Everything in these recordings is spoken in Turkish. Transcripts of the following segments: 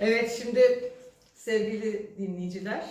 Evet şimdi sevgili dinleyiciler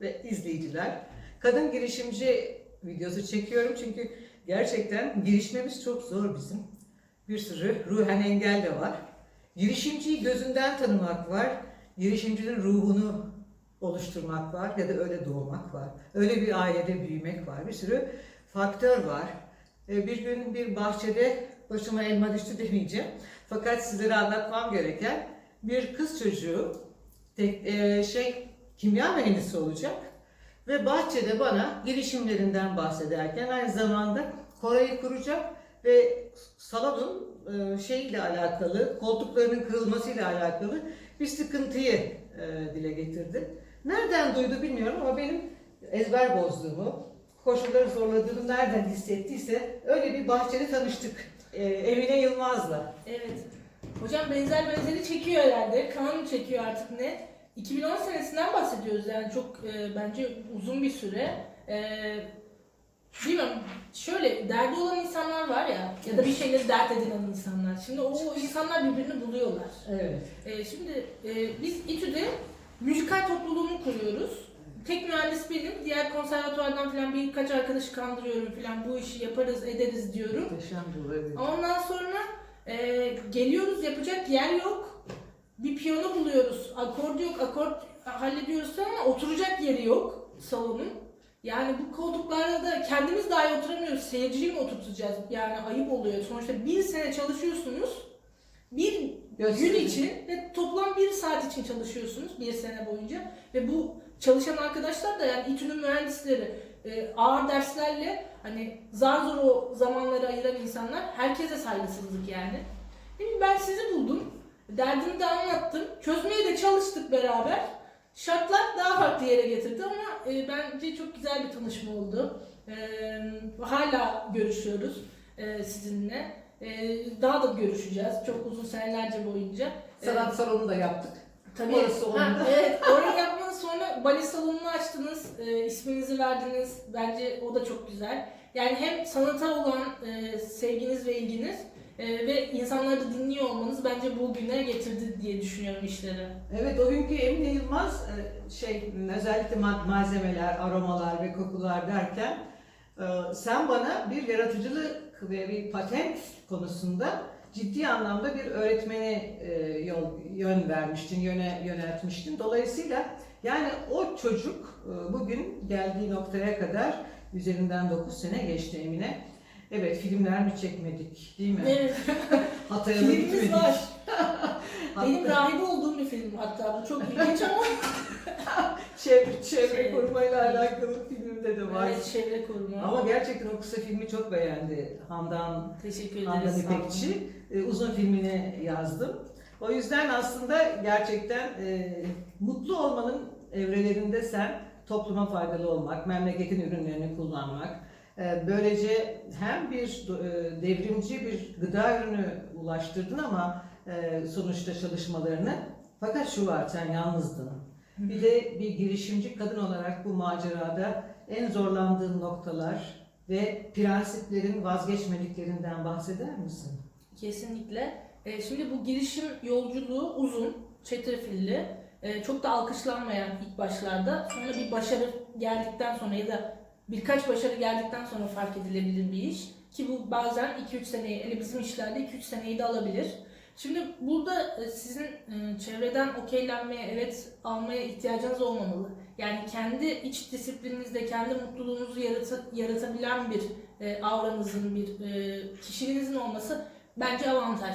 ve izleyiciler kadın girişimci videosu çekiyorum çünkü gerçekten girişmemiz çok zor bizim. Bir sürü ruhen engel de var. Girişimciyi gözünden tanımak var. Girişimcinin ruhunu oluşturmak var ya da öyle doğmak var. Öyle bir ailede büyümek var. Bir sürü faktör var. Ee, Bir gün bir bahçede başıma elma düştü demeyeceğim. Fakat sizlere anlatmam gereken bir kız çocuğu tek, e, şey kimya mühendisi olacak ve bahçede bana girişimlerinden bahsederken aynı zamanda Kore'yi kuracak ve salonun e, şeyle alakalı, koltuklarının kırılmasıyla alakalı bir sıkıntıyı e, dile getirdi. Nereden duydu bilmiyorum ama benim ezber bozduğumu, koşulları zorladığımı nereden hissettiyse öyle bir bahçede tanıştık. E, Emine Yılmaz'la. Evet. Hocam benzer benzeri çekiyor herhalde. Kaan çekiyor artık ne? 2010 senesinden bahsediyoruz yani çok e, bence uzun bir süre. E, bilmiyorum şöyle derdi olan insanlar var ya ya da bir şeyleri dert edinen insanlar. Şimdi o, o insanlar birbirini buluyorlar. Evet. E, şimdi e, biz İTÜ'de müzikal topluluğunu kuruyoruz. Tek mühendis benim, diğer konservatuvardan falan birkaç arkadaşı kandırıyorum falan bu işi yaparız ederiz diyorum. Muhteşem bu evet. Ondan sonra e, geliyoruz yapacak yer yok. Bir piyano buluyoruz. Akord yok. Akord hallediyoruz ama oturacak yeri yok salonun. Yani bu koltuklarda da kendimiz dahi oturamıyoruz. Seyirciyi mi oturtacağız? Yani ayıp oluyor. Sonuçta bir sene çalışıyorsunuz. Bir gün için ve toplam bir saat için çalışıyorsunuz bir sene boyunca. Ve bu çalışan arkadaşlar da yani İTÜ'nün mühendisleri e, ağır derslerle hani zar zor o zamanları ayıran insanlar herkese saygısızlık yani. Dedim ben sizi buldum. Derdimi de anlattım. Çözmeye de çalıştık beraber. Şartlar daha farklı yere getirdi ama e, bence çok güzel bir tanışma oldu. E, hala görüşüyoruz e, sizinle. E, daha da görüşeceğiz çok uzun senelerce boyunca. E, Sanat salonu da yaptık. Tabii. Orası onun evet, orayı yapmanız sonra bale salonunu açtınız, e, isminizi verdiniz. Bence o da çok güzel. Yani hem sanata olan e, sevginiz ve ilginiz e, ve insanları dinliyor olmanız bence bu günlere getirdi diye düşünüyorum işleri. Evet o günkü Emine Yılmaz e, şey özellikle ma- malzemeler, aromalar ve kokular derken e, sen bana bir yaratıcılık ve bir patent konusunda ciddi anlamda bir öğretmene e, yol yön vermiştin, yöne yöneltmiştin. Dolayısıyla yani o çocuk e, bugün geldiği noktaya kadar üzerinden 9 sene geçti Emine. Evet filmler mi çekmedik değil mi? Evet, Hatay'a mı filmimiz gitmedik? var. Benim rahibe olduğum bir film hatta bu çok ilginç ama çevre, çevre Şey, korumayla alakalı filmde de var. evet, çevre koruma. Ama gerçekten o kısa filmi çok beğendi. Handan, Teşekkür Handan ederiz. İpekçi. E, uzun filmini yazdım. O yüzden aslında gerçekten e, mutlu olmanın evrelerinde sen topluma faydalı olmak, memleketin ürünlerini kullanmak, e, böylece hem bir e, devrimci bir gıda ürünü ulaştırdın ama e, sonuçta çalışmalarını fakat şu var sen yalnızdın. Bir de bir girişimci kadın olarak bu macerada en zorlandığın noktalar ve prensiplerin vazgeçmediklerinden bahseder misin? Kesinlikle. Şimdi bu girişim yolculuğu uzun, çetrefilli, e, çok da alkışlanmayan ilk başlarda. Sonra bir başarı geldikten sonra ya da birkaç başarı geldikten sonra fark edilebilir bir iş. Ki bu bazen 2-3 seneyi, hani bizim işlerde 2-3 seneyi de alabilir. Şimdi burada e, sizin e, çevreden okeylenmeye, evet almaya ihtiyacınız olmamalı. Yani kendi iç disiplininizde, kendi mutluluğunuzu yarata- yaratabilen bir e, avranızın, bir e, kişiliğinizin olması bence avantaj.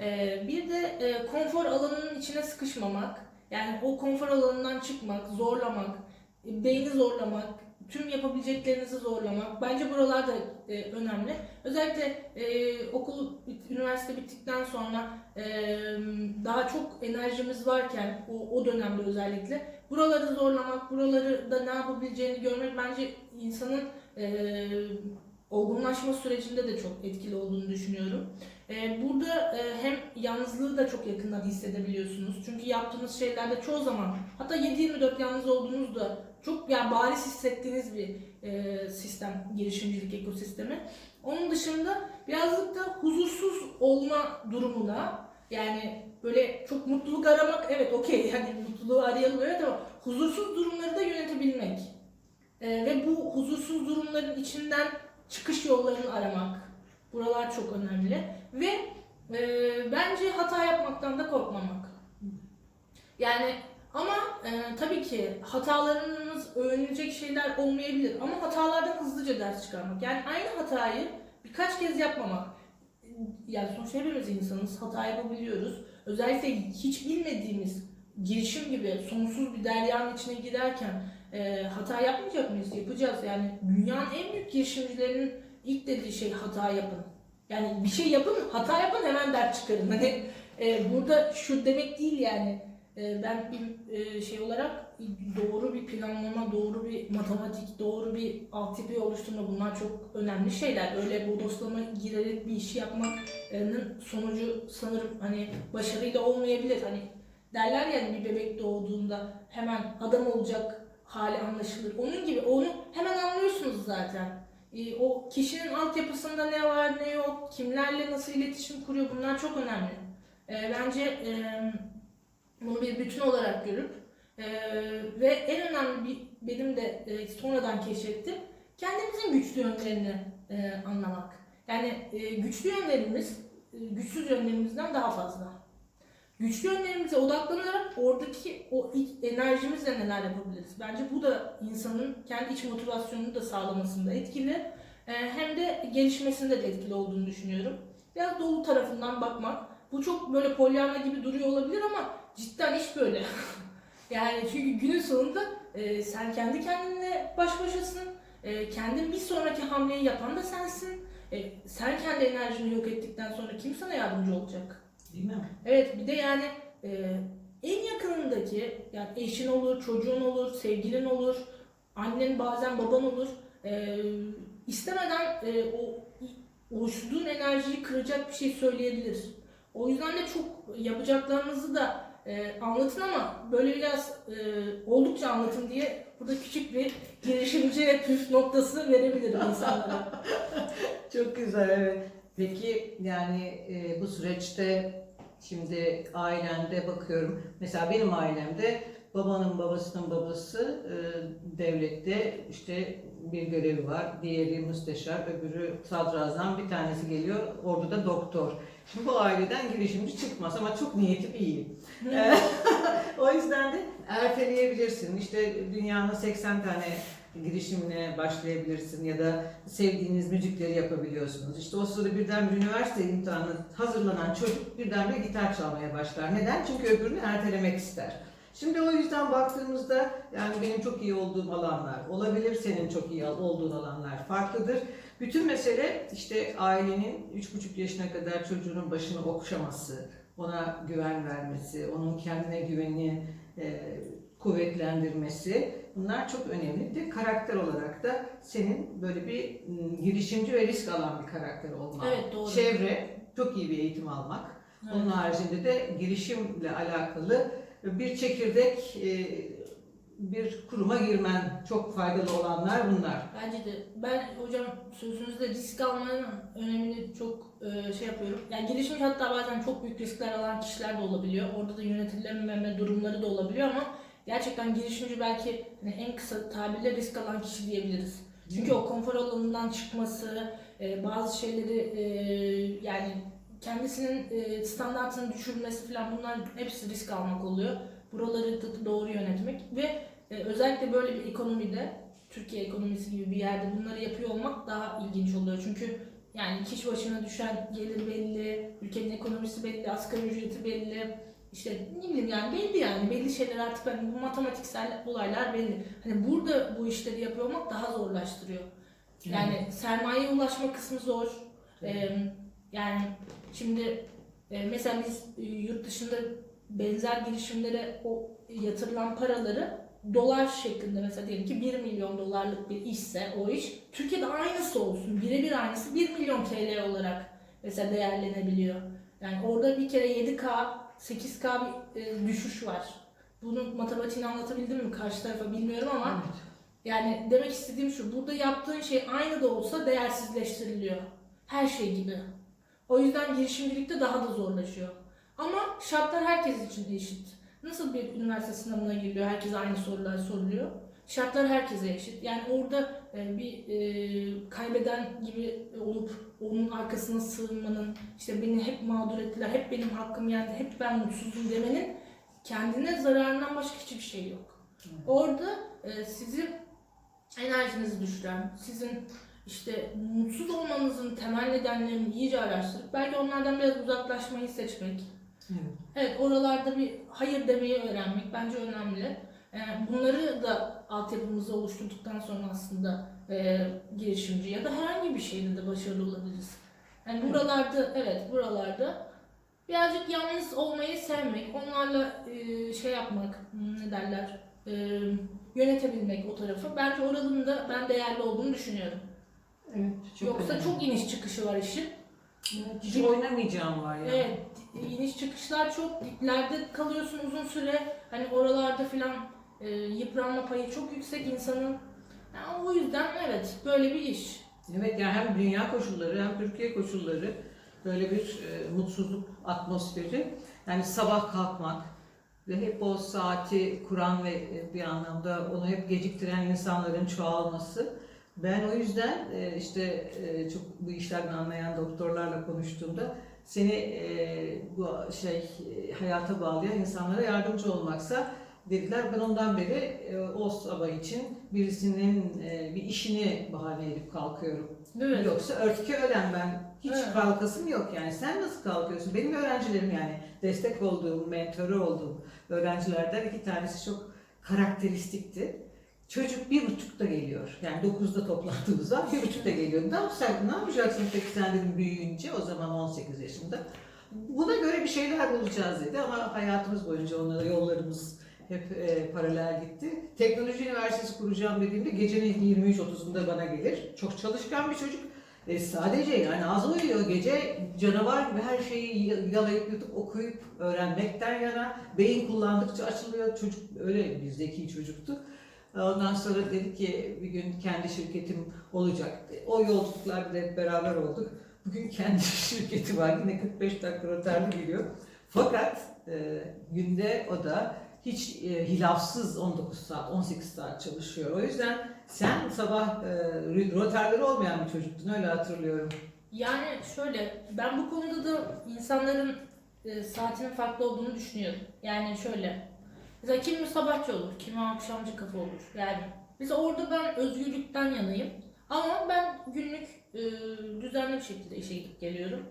E, bir de e, konfor alanının içine sıkışmamak, yani o konfor alanından çıkmak, zorlamak, e, beyni zorlamak, tüm yapabileceklerinizi zorlamak. Bence buralar da e, önemli. Özellikle e, okul, üniversite bittikten sonra e, daha çok enerjimiz varken, o, o dönemde özellikle buraları zorlamak, buraları da ne yapabileceğini görmek bence insanın e, olgunlaşma sürecinde de çok etkili olduğunu düşünüyorum. E, burada e, hem yalnızlığı da çok yakından hissedebiliyorsunuz. Çünkü yaptığınız şeylerde çoğu zaman hatta 7-24 yalnız olduğunuzda çok yani bariz hissettiğiniz bir e, sistem, girişimcilik ekosistemi. Onun dışında birazcık da huzursuz olma durumuna yani böyle çok mutluluk aramak evet okey yani mutluluğu arayalım evet ama huzursuz durumları da yönetebilmek. Ee, ve bu huzursuz durumların içinden çıkış yollarını aramak. Buralar çok önemli. Ve e, bence hata yapmaktan da korkmamak. Yani ama e, tabii ki hatalarınız övünülecek şeyler olmayabilir ama hatalardan hızlıca ders çıkarmak. Yani aynı hatayı birkaç kez yapmamak. Yani sonuçta hepimiz insanız, hata yapabiliyoruz. Özellikle hiç bilmediğimiz girişim gibi sonsuz bir deryanın içine girerken e, hata yapmayacak mıyız? Yapacağız. Yani dünyanın en büyük girişimcilerinin ilk dediği şey hata yapın. Yani bir şey yapın, hata yapın hemen ders çıkarın. Hani e, burada şu demek değil yani e, ben e, şey olarak doğru bir planlama, doğru bir matematik, doğru bir altyapı oluşturma bunlar çok önemli şeyler. Öyle bodoslama girerek bir işi yapmanın sonucu sanırım hani başarıyla olmayabilir. Hani derler yani bir bebek doğduğunda hemen adam olacak hali anlaşılır. Onun gibi onu hemen anlıyorsunuz zaten. E, o kişinin altyapısında ne var ne yok, kimlerle nasıl iletişim kuruyor bunlar çok önemli. E, bence bunu bir bütün olarak görüp ve en önemli bir, benim de sonradan keşfettim kendimizin güçlü yönlerini anlamak. Yani güçlü yönlerimiz güçsüz yönlerimizden daha fazla. Güçlü yönlerimize odaklanarak oradaki o enerjimizle neler yapabiliriz? Bence bu da insanın kendi iç motivasyonunu da sağlamasında etkili. E, hem de gelişmesinde de etkili olduğunu düşünüyorum. Biraz dolu tarafından bakmak. Bu çok böyle pollyanna gibi duruyor olabilir ama cidden iş böyle. yani çünkü günün sonunda e, sen kendi kendinle baş başasın. E, kendin bir sonraki hamleyi yapan da sensin. E, sen kendi enerjini yok ettikten sonra kim sana yardımcı olacak? Değil mi? Evet bir de yani e, en yakınındaki yani eşin olur, çocuğun olur, sevgilin olur, annen bazen baban olur. E, istemeden e, o oluşturduğun enerjiyi kıracak bir şey söyleyebilir. O yüzden de çok yapacaklarınızı da e, anlatın ama böyle biraz e, oldukça anlatın diye burada küçük bir girişimci püf noktası verebilirim insanlara. Çok güzel evet. Peki yani e, bu süreçte şimdi ailende bakıyorum. Mesela benim ailemde babanın babasının babası e, devlette işte bir görevi var. Diğeri müsteşar, öbürü sadrazam, bir tanesi geliyor orduda doktor. Şimdi bu aileden girişimci çıkmaz ama çok niyetim iyi. O yüzden de erteleyebilirsin. İşte dünyanın 80 tane girişimine başlayabilirsin ya da sevdiğiniz müzikleri yapabiliyorsunuz. İşte o sırada birden bir üniversite imtihanı hazırlanan çocuk birden bir gitar çalmaya başlar. Neden? Çünkü öbürünü ertelemek ister. Şimdi o yüzden baktığımızda yani benim çok iyi olduğum alanlar olabilir, senin çok iyi olduğun alanlar farklıdır. Bütün mesele işte ailenin 3,5 yaşına kadar çocuğunun başını okşaması, ona güven vermesi, onun kendine güvenini e, kuvvetlendirmesi. Bunlar çok önemli. Bir de karakter olarak da senin böyle bir m, girişimci ve risk alan bir karakter olman. Evet doğru. Çevre, çok iyi bir eğitim almak. Evet. Onun haricinde de girişimle alakalı bir çekirdek bir kuruma girmen çok faydalı olanlar bunlar. Bence de. Ben hocam sözünüzde risk almanın önemini çok e, şey yapıyorum. Yani girişimci hatta bazen çok büyük riskler alan kişiler de olabiliyor. Orada da yönetilememe durumları da olabiliyor ama gerçekten girişimci belki hani en kısa tabirle risk alan kişi diyebiliriz. Çünkü o konfor alanından çıkması, e, bazı şeyleri e, yani kendisinin e, standartını düşürmesi falan bunlar hepsi risk almak oluyor. Buraları da doğru yönetmek ve e, özellikle böyle bir ekonomide, Türkiye ekonomisi gibi bir yerde bunları yapıyor olmak daha ilginç oluyor. Çünkü yani kişi başına düşen gelir belli, ülkenin ekonomisi belli, asgari ücreti belli. İşte ne bileyim yani belli yani belli şeyler artık hani bu matematiksel olaylar belli. Hani burada bu işleri yapıyor olmak daha zorlaştırıyor. Yani sermayeye ulaşma kısmı zor. Ee, yani şimdi e, mesela biz e, yurt dışında benzer girişimlere o yatırılan paraları dolar şeklinde mesela diyelim ki 1 milyon dolarlık bir işse o iş Türkiye'de aynısı olsun birebir aynısı 1 milyon TL olarak mesela değerlenebiliyor. Yani orada bir kere 7K 8K bir e, düşüş var. Bunun matematiğini anlatabildim mi karşı tarafa bilmiyorum ama Evet. yani demek istediğim şu, burada yaptığın şey aynı da olsa değersizleştiriliyor. Her şey gibi. O yüzden girişimcilikte daha da zorlaşıyor. Ama şartlar herkes için eşit. Nasıl bir üniversite sınavına giriliyor, herkese aynı sorular soruluyor. Şartlar herkese eşit. Yani orada bir e, kaybeden gibi olup onun arkasına sığınmanın, işte beni hep mağdur ettiler, hep benim hakkım yendi, hep ben mutsuzum demenin kendine zararından başka hiçbir şey yok. Orada e, sizin enerjinizi düşüren, sizin işte mutsuz olmanızın temel nedenlerini iyice araştırıp belki onlardan biraz uzaklaşmayı seçmek. Evet. Evet oralarda bir hayır demeyi öğrenmek bence önemli. E, bunları da altyapımızı oluşturduktan sonra aslında e, girişimci ya da herhangi bir şeyde de başarılı olabiliriz. Yani buralarda evet buralarda birazcık yalnız olmayı sevmek, onlarla e, şey yapmak, ne derler, e, yönetebilmek o tarafı. Bence oranın da ben değerli olduğunu düşünüyorum. Evet, çok Yoksa önemli. çok iniş çıkışı var işin. Evet, hiç oynamayacağım var ya. Evet, iniş çıkışlar çok diplerde kalıyorsun uzun süre. Hani oralarda filan e, yıpranma payı çok yüksek insanın. Yani o yüzden evet böyle bir iş. Evet yani hem dünya koşulları hem Türkiye koşulları böyle bir e, mutsuzluk atmosferi. Yani sabah kalkmak ve hep o saati kuran ve e, bir anlamda onu hep geciktiren insanların çoğalması. Ben o yüzden e, işte e, çok bu işlerden anlayan doktorlarla konuştuğumda seni bu şey hayata bağlayan insanlara yardımcı olmaksa dediler. Ben ondan beri e, o sabah için birisinin e, bir işini bahane edip kalkıyorum. Evet. Yoksa örtüke ölen ben hiç Evet. kalkasım yok yani. Sen nasıl kalkıyorsun? Benim öğrencilerim yani destek olduğum, mentörü olduğum öğrencilerden iki tanesi çok karakteristikti. Çocuk bir buçukta geliyor. Yani dokuzda toplantımıza bir buçukta geliyor. Ne yapsak, ne yapacaksın peki sen dedim büyüyünce o zaman 18 yaşında. Buna göre bir şeyler bulacağız dedi ama hayatımız boyunca onlara yollarımız hep e, paralel gitti. Teknoloji üniversitesi kuracağım dediğimde gecenin 23.30'unda bana gelir. Çok çalışkan bir çocuk. E, sadece yani az uyuyor gece canavar gibi her şeyi yalayıp yutup okuyup öğrenmekten yana. Beyin kullandıkça açılıyor. Çocuk öyle bir zeki çocuktu. Ondan sonra dedi ki bir gün kendi şirketim olacak. O yolculuklarda hep beraber olduk. Bugün kendi şirketi var. Yine 45 dakika rotarlı geliyor. Fakat e, günde o da hiç e, hilafsız 19 saat, 18 saat çalışıyor. O yüzden sen sabah e, rotarları olmayan bir çocuktun öyle hatırlıyorum. Yani şöyle ben bu konuda da insanların e, saatinin farklı olduğunu düşünüyorum. Yani şöyle mesela kimi sabahçı olur, kimi akşamcı kafa olur. Yani mesela orada ben özgürlükten yanayım. Ama ben günlük e, düzenli bir şekilde işe gidip geliyorum.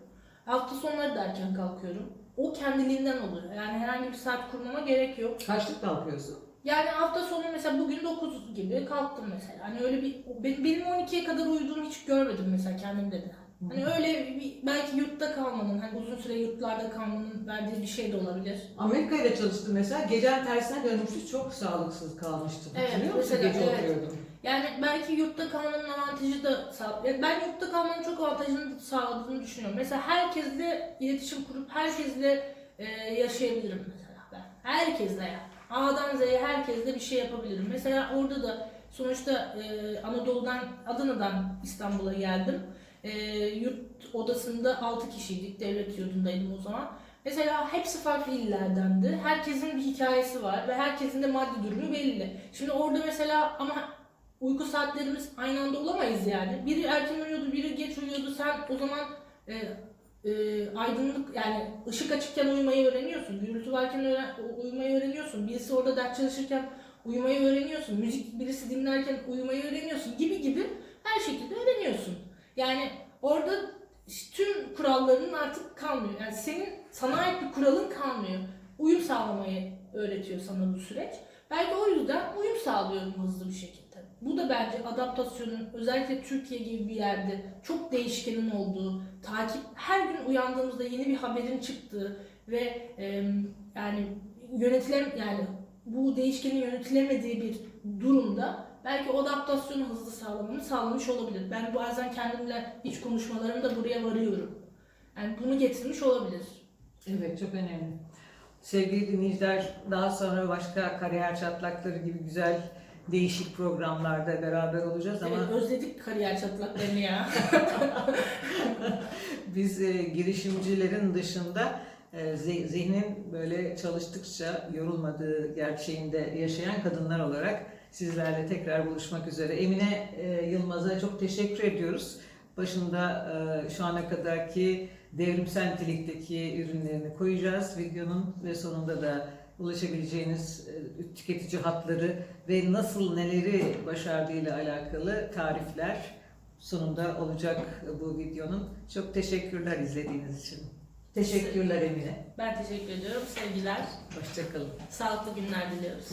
Hafta sonları da erken kalkıyorum. O kendiliğinden oluyor. Yani herhangi bir saat kurmama gerek yok. Kaçlık kalkıyorsun? Yani hafta sonu mesela bugün 9 gibi kalktım mesela. Hani öyle bir benim, benim 12'ye kadar uyuduğumu hiç görmedim mesela kendimde de. Hani öyle bir, belki yurtta kalmanın, hani uzun süre yurtlarda kalmanın verdiği bir şey de olabilir. Amerika'da çalıştım mesela. Gecen tersine dönmüştü. Çok sağlıksız kalmıştım. Evet, Hatırlıyor musun? mesela, Gece evet. oturuyordum. Yani belki yurtta kalmanın avantajı da sağ... yani ben yurtta kalmanın çok avantajını sağladığını düşünüyorum. Mesela herkesle iletişim kurup herkesle e, yaşayabilirim mesela ben. Herkesle ya. A'dan Z'ye herkesle bir şey yapabilirim. Mesela orada da sonuçta e, Anadolu'dan, Adana'dan İstanbul'a geldim. E, yurt odasında 6 kişiydik. Devlet yurdundaydım o zaman. Mesela hepsi farklı illerdendi. Herkesin bir hikayesi var ve herkesin de maddi durumu belli. Şimdi orada mesela ama uyku saatlerimiz aynı anda olamayız yani. Biri erken uyuyordu, biri geç uyuyordu. Sen o zaman e, e, aydınlık yani ışık açıkken uyumayı öğreniyorsun. Gürültü varken öğren, uyumayı öğreniyorsun. Birisi orada ders çalışırken uyumayı öğreniyorsun. Müzik birisi dinlerken uyumayı öğreniyorsun gibi gibi her şekilde öğreniyorsun. Yani orada tüm kuralların artık kalmıyor. Yani senin sana ait bir kuralın kalmıyor. Uyum sağlamayı öğretiyor sana bu süreç. Belki o yüzden uyum sağlıyorum hızlı bir şekilde. Bu da bence adaptasyonun özellikle Türkiye gibi bir yerde çok değişkenin olduğu, takip her gün uyandığımızda yeni bir haberin çıktığı ve e, yani yönetilen yani bu değişkenin yönetilemediği bir durumda belki o adaptasyonu hızlı sağlamamı sağlamış olabilir. Ben bazen kendimle iç konuşmalarımda buraya varıyorum. Yani bunu getirmiş olabilir. Evet çok önemli. Sevgili dinleyiciler daha sonra başka kariyer çatlakları gibi güzel değişik programlarda beraber olacağız ama Evet, özledik kariyer çatlaklarını ya. biz e, girişimcilerin dışında e, zi- zihnin böyle çalıştıkça yorulmadığı gerçeğinde yaşayan kadınlar olarak sizlerle tekrar buluşmak üzere. Emine e, Yılmaz'a çok teşekkür ediyoruz. Başında e, şu ana kadarki devrimsel nitelikteki ürünlerini koyacağız videonun ve sonunda da ulaşabileceğiniz e, tüketici hatları ve nasıl neleri başardığıyla alakalı tarifler sonunda olacak bu videonun. Çok teşekkürler izlediğiniz için. Teşekkürler Emine. Ben teşekkür ediyorum. Sevgiler. Hoşçakalın. Sağlıklı günler diliyoruz.